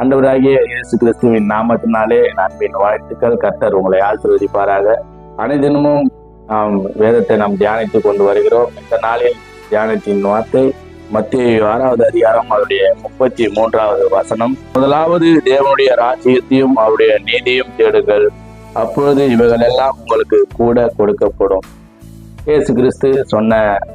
அண்டவராகிய இயேசு கிறிஸ்துவின் நாமத்தினாலே நண்பின் வாழ்த்துக்கள். கர்த்தர் உங்களை ஆசிர்வதிப்பாராக. அனைதினமும் நாம் வேதத்தை நாம் தியானித்துக் கொண்டு வருகிறோம். இந்த நாளில் தியானத்தின் வார்த்தை மத்திய ஆறாவது அதிகாரம் அவருடைய முப்பத்தி மூன்றாவது வசனம். முதலாவது தேவனுடைய ராஜ்யத்தையும் அவருடைய நீதியும் தேடுங்கள். அப்பொழுது இவைகள் எல்லாம் உங்களுக்கு கூட கொடுக்கப்படும். இயேசு கிறிஸ்து சொன்ன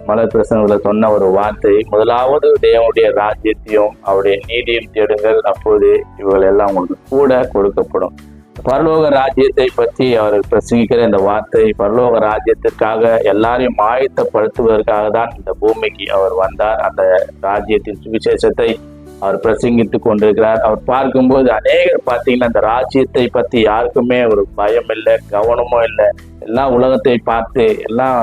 மலர் பிரசனத்துல சொன்ன ஒரு வார்த்தை முதலாவது தேவனுடைய ராஜ்யத்தையும் அவருடைய நீதியும் தேடுங்கள். அப்போது இவர்கள் எல்லாம் உங்களுக்கு கூட கொடுக்கப்படும். பரலோக ராஜ்யத்தை பற்றி அவர் பிரசங்கிக்கிற இந்த வார்த்தை பரலோக ராஜ்யத்திற்காக எல்லாரையும் ஆயத்தப்படுத்துவதற்காக தான் இந்த பூமிக்கு அவர் வந்தார். அந்த ராஜ்யத்தின் சுவிசேஷத்தை அவர் பிரசங்கித்துக் கொண்டிருக்கிறார். அவர் பார்க்கும்போது அநேகர் பார்த்தீங்கன்னா அந்த ராஜ்யத்தை பற்றி யாருக்குமே ஒரு பயம் இல்லை கவனமும் இல்லை. எல்லாம் உலகத்தை பார்த்து எல்லாம்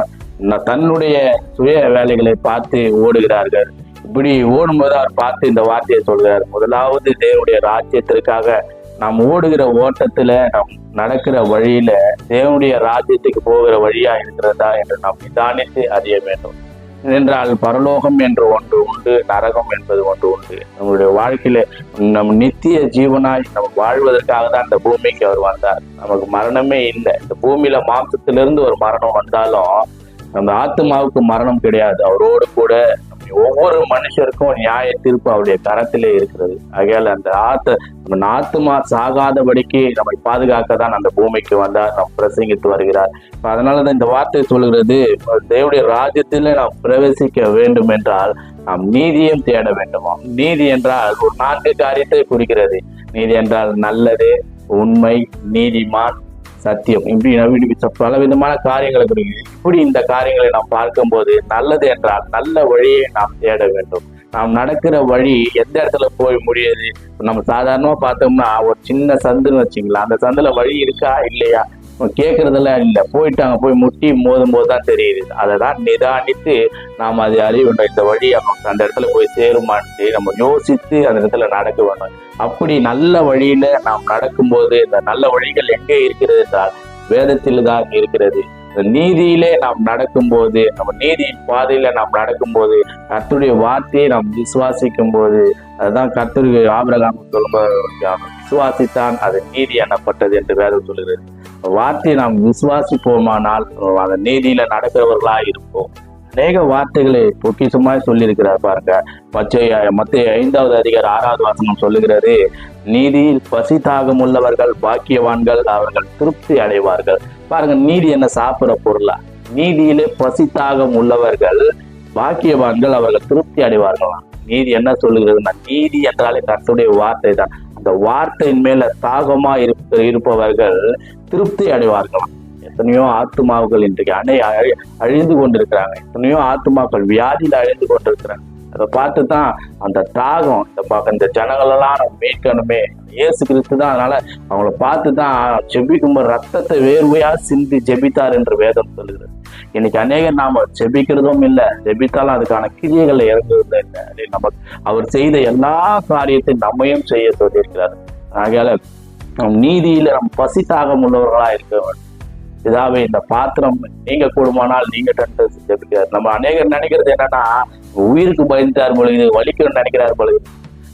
தன்னுடைய சுய வேலைகளை பார்த்து ஓடுகிறார்கள். இப்படி ஓடும்போது அவர் பார்த்து இந்த வார்த்தையை சொல்கிறார். முதலாவது தேவனுடைய ராஜ்யத்திற்காக நாம் ஓடுகிற ஓட்டத்துல நாம் நடக்கிற வழியில தேவனுடைய ராஜ்யத்துக்கு போகிற வழியா இருக்கிறதா என்று நாம் நிதானித்து அறிய வேண்டும். என்றால் பரலோகம் என்று ஒன்று உண்டு நரகம் என்பது ஒன்று உண்டு. நம்முடைய வாழ்க்கையில நம் நித்திய ஜீவனாய் நம்ம வாழ்வதற்காக தான் இந்த பூமிக்கு அவர் வந்தார். நமக்கு மரணமே இல்லை. இந்த பூமியில மாம்சத்திலிருந்து ஒரு மரணம் வந்தாலும் அந்த ஆத்மாவுக்கு மரணம் கிடையாது. அவரோடு கூட ஒவ்வொரு மனுஷருக்கும் நியாய தீர்ப்பு அவருடைய கரத்திலே இருக்கிறது. ஆகையால் அந்த ஆத்த நம்ம நாத்துமா சாகாதபடிக்கு நம்மை பாதுகாக்க தான் அந்த பூமிக்கு வந்தார் நாம் பிரசங்கித்து வருகிறார். இப்ப அதனாலதான் இந்த வார்த்தை சொல்கிறது தேவடைய ராஜ்யத்தில் நாம் பிரவேசிக்க வேண்டும் என்றால் நாம் நீதியும் தேட வேண்டுமா. நீதி என்றால் ஒரு நான்கு காரியத்தை குறிக்கிறது. நீதி என்றால் நல்லது உண்மை நீதிமான் சத்தியம். இப்படி பலவிதமான பல விதமான காரியங்களை குறிக்கிறது இப்படி இந்த காரியங்களை நாம் பார்க்கும்போது நல்லது என்றால் நல்ல வழியை நாம் தேட வேண்டும். நாம் நடக்கிற வழி எந்த இடத்துல போய் முடியுது? நம்ம சாதாரணமா பார்த்தோம்னா ஒரு சின்ன சந்துன்னு வச்சுங்களா அந்த சந்துல வழி இருக்கா? இல்லையா? கேட்கறதெல்லாம் இல்லை. போயிட்டாங்க போய் முட்டி மோதும் போது தான் தெரியுது. அதை தான் நிதானித்து நாம் அதை அறிய வேண்டும். இந்த வழி நமக்கு அந்த இடத்துல போய் சேருமான்னு நம்ம யோசித்து அந்த இடத்துல நடக்க வேண்டும். அப்படி நல்ல வழியில நாம் நடக்கும்போது இந்த நல்ல வழிகள் எங்கே இருக்கிறது என்றால் வேதத்தில் தான் இருக்கிறது. இந்த நீதியிலே நாம் நடக்கும்போது நம்ம நீதியின் பாதையில நாம் நடக்கும்போது கர்த்தருடைய வார்த்தையை நாம் விசுவாசிக்கும் போது அதுதான் கர்த்தருக்கு ஆபிரகாம் சொல்லும்போது விசுவாசித்தான் அது நீதி எனப்பட்டது என்று வேதம் சொல்கிறது வார்த்தையை நாம் விசுவாசிப்போமானால் அந்த நீதியில நடக்கிறவர்களா இருப்போம். அநேக வார்த்தைகளை பொக்கிஷமாய் சொல்லியிருக்கிறார் பாருங்க. பச்சை மத்திய ஐந்தாவது அதிகார் ஆறாவது வாசனம் சொல்லுகிறது நீதியில் பசி தாகம் உள்ளவர்கள் பாக்கியவான்கள் அவர்கள் திருப்தி அடைவார்கள். பாருங்க நீதி என்ன சாப்பிடுற பொருளா? நீதியிலே பசி தாகம் உள்ளவர்கள் பாக்கியவான்கள் அவர்கள் திருப்தி அடைவார்களாம் நீதி என்ன சொல்லுகிறதுனா நீதி என்றாலே கர்த்தருடைய வார்த்தை தான் இந்த வார்த்தையின் மேல தாகமா இருப்ப இருப்பவர்கள் திருப்தி அடைவார்களாம் எத்தனையோ ஆத்மாவுகள் இன்றைக்கு அணை அழிந்து கொண்டிருக்கிறாங்க. எத்தனையோ ஆத்துமாக்கள் வியாதியில அழிந்து கொண்டிருக்கிறாங்க. அதை பார்த்து தான் அந்த தாகம் இந்த பக்கம் இந்த ஜனங்களெல்லாம் நம்ம மீட்கணுமே. இயேசு கிறிஸ்து தான் அதனால அவங்கள பார்த்து தான் ஜெபிக்கும்போது ரத்தத்தை வேர்வையா சிந்தி ஜெபித்தார் என்று வேதம் சொல்லுகிறது. இன்னைக்கு அநேகர் நாம ஜெபிக்கிறதும் இல்லை ஜெபித்தாலும் அதுக்கான கிரியைகள் இறங்குவதும் இல்லை. நம்ம அவர் செய்த எல்லா காரியத்தையும் நம்மையும் செய்ய சொல்லியிருக்கிறார். ஆகையால நம் நீதியில நம் பசி தாகம் உள்ளவர்களா இருக்க வேண்டும். இதாவே இந்த பாத்திரம் நீங்க கூடுமானால் நீங்க தண்டு ஜெபிக்கிறார். நம்ம அநேகர் நினைக்கிறது என்னன்னா உயிருக்கு பயந்துட்டார் பொழுது வலிக்கணும்னு நினைக்கிறார் பொழுது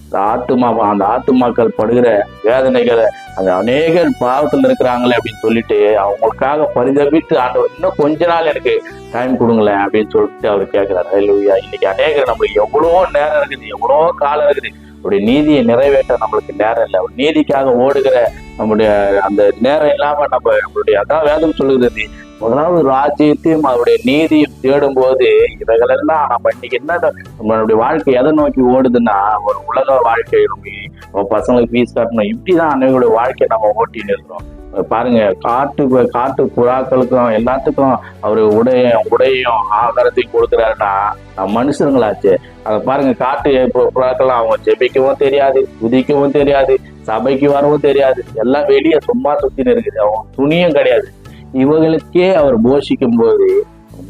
இந்த ஆத்துமா அந்த ஆத்துமாக்கள் படுகிற வேதனைகளை அந்த அநேகர் பாவத்தில் இருக்கிறாங்களே அப்படின்னு சொல்லிட்டு அவங்களுக்காக பரிதவிட்டு ஆண்டவர் இன்னும் கொஞ்ச நாள் எனக்கு டைம் கொடுங்களேன் அப்படின்னு சொல்லிட்டு அவர் கேட்கிறார். ஹalleluya. இன்னைக்கு அநேகர் நம்மளுக்கு எவ்வளவோ நேரம் இருக்குது எவ்வளவோ காலம் இருக்குது. அப்படி நீதியை நிறைவேற்ற நம்மளுக்கு நேரம் இல்லை. ஒரு நீதிக்காக ஓடுகிற நம்முடைய அந்த நேரம் இல்லாம நம்ம நம்மளுடைய அதான் வேதம் சொல்லுகிறது முதலாவது ராஜ்யத்தையும் அவருடைய நீதியும் தேடும் போது இவைகளெல்லாம் நம்ம இன்னைக்கு என்ன நம்மளுடைய வாழ்க்கை எதை நோக்கி ஓடுதுன்னா ஒரு உலக வாழ்க்கை நம்ம பசங்களுக்கு ஃபீஸ் கட்டணும். இப்படிதான் அன்னைகளுடைய வாழ்க்கையை நம்ம ஓட்டின்னு இருக்கிறோம் பாருங்க காட்டு காட்டு புறாக்களுக்கும் எல்லாத்துக்கும் அவரு உடைய உடையும் ஆகாரத்தையும் கொடுக்குறாருன்னா நம்ம மனுஷங்களாச்சு. அதை பாருங்க காட்டு புறாக்கள் அவங்க ஜெபிக்கவும் தெரியாது குதிக்கவும் தெரியாது சபைக்கு வரவும் தெரியாது. எல்லாம் வெளியே சும்மா சுத்தின்னு இருக்குது. அவங்க துணியும் கிடையாது. இவங்களுக்கே அவர் போஷிக்கும் போது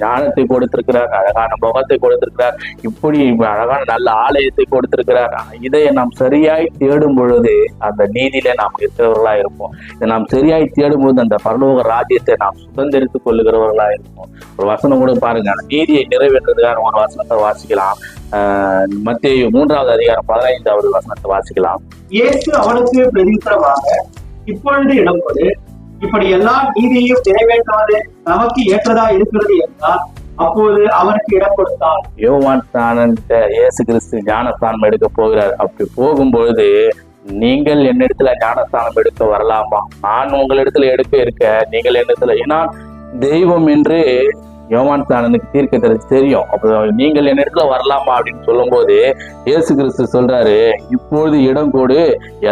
ஞானத்தை கொடுத்திருக்கிறார் அழகான முகத்தை கொடுத்திருக்கிறார் இப்படி அழகான நல்ல ஆலயத்தை கொடுத்திருக்கிறார். இதை நாம் சரியாய் தேடும் பொழுது அந்த நீதியில நாம் இருக்கிறவர்களா இருப்போம். இதை நாம் சரியாய் தேடும் பொழுது அந்த பரலோக ராஜ்யத்தை நாம் சுதந்திரித்துக் கொள்ளுகிறவர்களா இருப்போம். ஒரு வசனம் கூட பாருங்க நீதியை நிறைவேற்றுறதுக்கான ஒரு வசனத்தை வாசிக்கலாம். மத்திய மூன்றாவது அதிகாரம் பதினைந்தாவது வசனத்தை வாசிக்கலாம். இயேசு அவனுக்கு பிரதித்திரமாக இப்பொழுது இடம் இப்படி எல்லா நீதியையும் நிறைவேற்றாது நமக்கு ஏற்றதா இருக்கிறது என்றால் அப்போது அவனுக்கு இடம் கொடுத்தான் யோவான் ஸ்நானன்ட்ட இயேசு கிறிஸ்து ஞானஸ்தானம் எடுக்க போகிறார். அப்படி போகும்பொழுது நீங்கள் என்னிடத்துல ஞானஸ்தானம் எடுக்க வரலாமா? நான் உங்களிடத்துல எடுக்க இருக்க நீங்கள் என்னிடத்துல ஏன்னா தெய்வம் என்று யோவான் தானனுக்கு தீர்க்க தெரிஞ்சு தெரியும். அப்போ நீங்கள் என்னிடத்துல வரலாமா அப்படின்னு சொல்லும்போது இயேசு கிறிஸ்து சொல்றாரு இப்பொழுது இடம் கூடு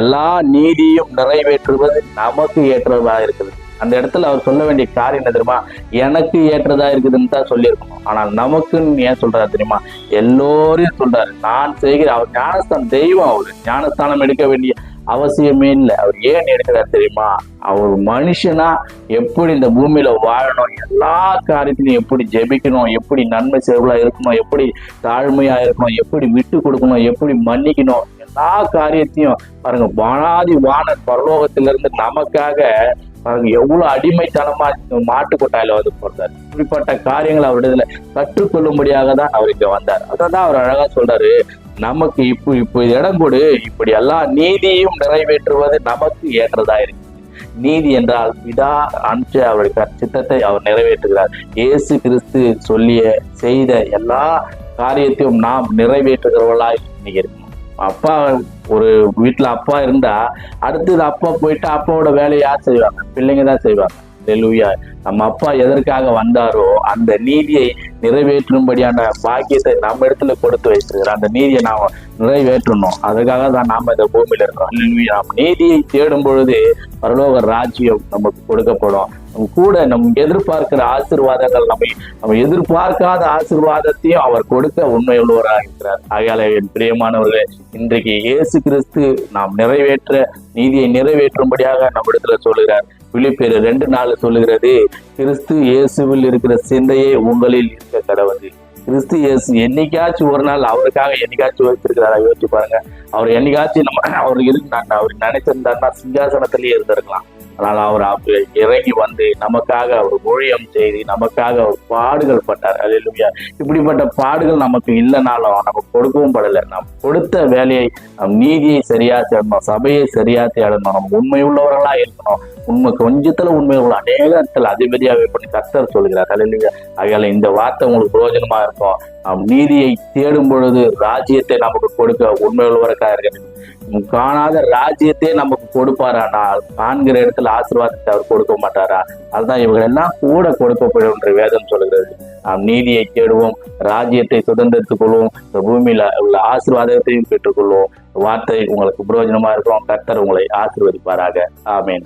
எல்லா நீதியும் நிறைவேற்றுவது நமக்கு ஏற்றதா இருக்குது. அந்த இடத்துல அவர் சொல்ல வேண்டிய காரியம் என்ன தெரியுமா? எனக்கு ஏற்றதா இருக்குதுன்னு தான் சொல்லியிருக்கணும். ஆனால் நமக்குன்னு ஏன் சொல்றாரு தெரியுமா? எல்லோரையும் சொல்றாரு. நான் செய்கிற அவர் ஞானஸ்தானம் தெய்வம் அவரு. ஞானஸ்தானம் எடுக்க வேண்டிய அவசியமே இல்லை. அவர் ஏன் எடுக்கிறார் தெரியுமா? அவர் மனுஷனா எப்படி இந்த பூமியில வாழணும்? எல்லா காரியத்திலையும் எப்படி ஜெபிக்கணும்? எப்படி நன்மை செய்வர்களா இருக்கணும்? எப்படி தாழ்மையா இருக்கணும்? எப்படி விட்டு கொடுக்கணும்? எப்படி மன்னிக்கணும்? எல்லா காரியத்தையும் பாருங்க வானாதி வானன் பரலோகத்திலிருந்து நமக்காக பாருங்க எவ்வளவு அடிமைத்தனமா மாட்டு கொட்டாயில வந்து பிறந்தார். இப்படிப்பட்ட காரியங்களை அவரிடத்துல கற்றுக்கொள்ளும்படியாக தான் அவர் இங்க வந்தார். அதான் அவர் அழகா சொல்றாரு. நமக்கு இப்போ இப்போ இடம் கொடு. இப்படி எல்லாம் நீதியும் நிறைவேற்றுவது நமக்கு ஏற்றதா இருக்கு. நீதி என்றால் பிதா அனுப்பிச்ச அவருடைய சித்தத்தை அவர் நிறைவேற்றுகிறார். இயேசு கிறிஸ்து சொல்லிய செய்த எல்லா காரியத்தையும் நாம் நிறைவேற்றுகிறவர்களாய் இன்னைக்கு இருக்கணும் அப்பா ஒரு வீட்டுல அப்பா இருந்தா அடுத்தது அப்பா போயிட்டு அப்பாவோட வேலையை யார் செய்வாங்க? பிள்ளைங்க தான் செய்வாங்க. லூயா நம்ம அப்பா எதற்காக வந்தாரோ அந்த நீதியை நிறைவேற்றும்படியான பாக்கியத்தை நம்ம இடத்துல கொடுத்து வைத்திருக்கிறார். அந்த நீதியை நாம் நிறைவேற்றணும். அதுக்காக தான் நாம இந்த பூமியில இருக்கிறோம். நீதியை தேடும் பொழுது பரலோக ராஜ்யம் நமக்கு கொடுக்கப்படும். நம்ம கூட நம்ம எதிர்பார்க்கிற ஆசீர்வாதங்கள் நம்ம நம்ம எதிர்பார்க்காத ஆசீர்வாதத்தையும் அவர் கொடுக்க உண்மை உள்ளவராக இருக்கிறார். ஆகையால என் பிரியமானவர்களே இன்றைக்கு இயேசு கிறிஸ்து நாம் நிறைவேற்ற நீதியை நிறைவேற்றும்படியாக நம்மிடத்துல சொல்கிறார் பிலிப்பியர் ரெண்டு நாள் சொல்லுகிறது கிறிஸ்து இயேசுவில் இருக்கிற சிந்தையே உங்களில் இருக்க கடவுள். கிறிஸ்து இயேசு என்னைக்காச்சும் ஒரு நாள் அவருக்காக என்னைக்காச்சும் வைத்திருக்கிறாரா? யோசிச்சு பாருங்க. அவர் என்னைக்காச்சும் நம்ம அவர் இருந்தாங்க அவர் நினைச்சிருந்தாருன்னா சிங்காசனத்திலேயே இருந்திருக்கலாம். ஆனால் அவர் அப்ப இறங்கி வந்து நமக்காக அவர் ஊழியம் செய்து நமக்காக அவர் பாடுகள் பட்டார். அல்லேலூயா இப்படிப்பட்ட பாடுகள் நமக்கு இல்லைனாலும் நமக்கு கொடுக்கவும் படலை. நாம் கொடுத்த வேலையை நம் நீதியை சரியா தேடணும் சபையை சரியா தேடணும் நம்ம உண்மை உள்ளவர்களா இருக்கணும். உண்மை கொஞ்சத்துல உண்மை உள்ள அநேகத்தில் அதிபதியாகவே பண்ணி கர்த்தர் சொல்கிறார். அல்லேலூயா ஆகையால இந்த வார்த்தை உங்களுக்கு பிரயோஜனமா இருக்கும். நாம் நீதியை தேடும் பொழுது ராஜ்யத்தை நமக்கு கொடுக்க உண்மை உள்ளவருக்காக இருக்க காணாத ராஜ்யத்தை நமக்கு கொடுப்பாரானா காண்கிற இடத்துல ஆசீர்வாதத்தை அவர் கொடுக்க மாட்டாரா? அதுதான் இவங்க எல்லாம் கூட கொடுக்கப்படும் என்று வேதம் சொல்கிறது. நாம் நீதியை தேடுவோம் ராஜ்யத்தை சுதந்திரத்துக் கொள்வோம் இந்த பூமியில உள்ள ஆசீர்வாதத்தையும் பெற்றுக்கொள்வோம் வார்த்தை உங்களுக்கு பிரயோஜனமா இருக்கும் கர்த்தர் உங்களை ஆசீர்வதிப்பாராக. ஆமேன்.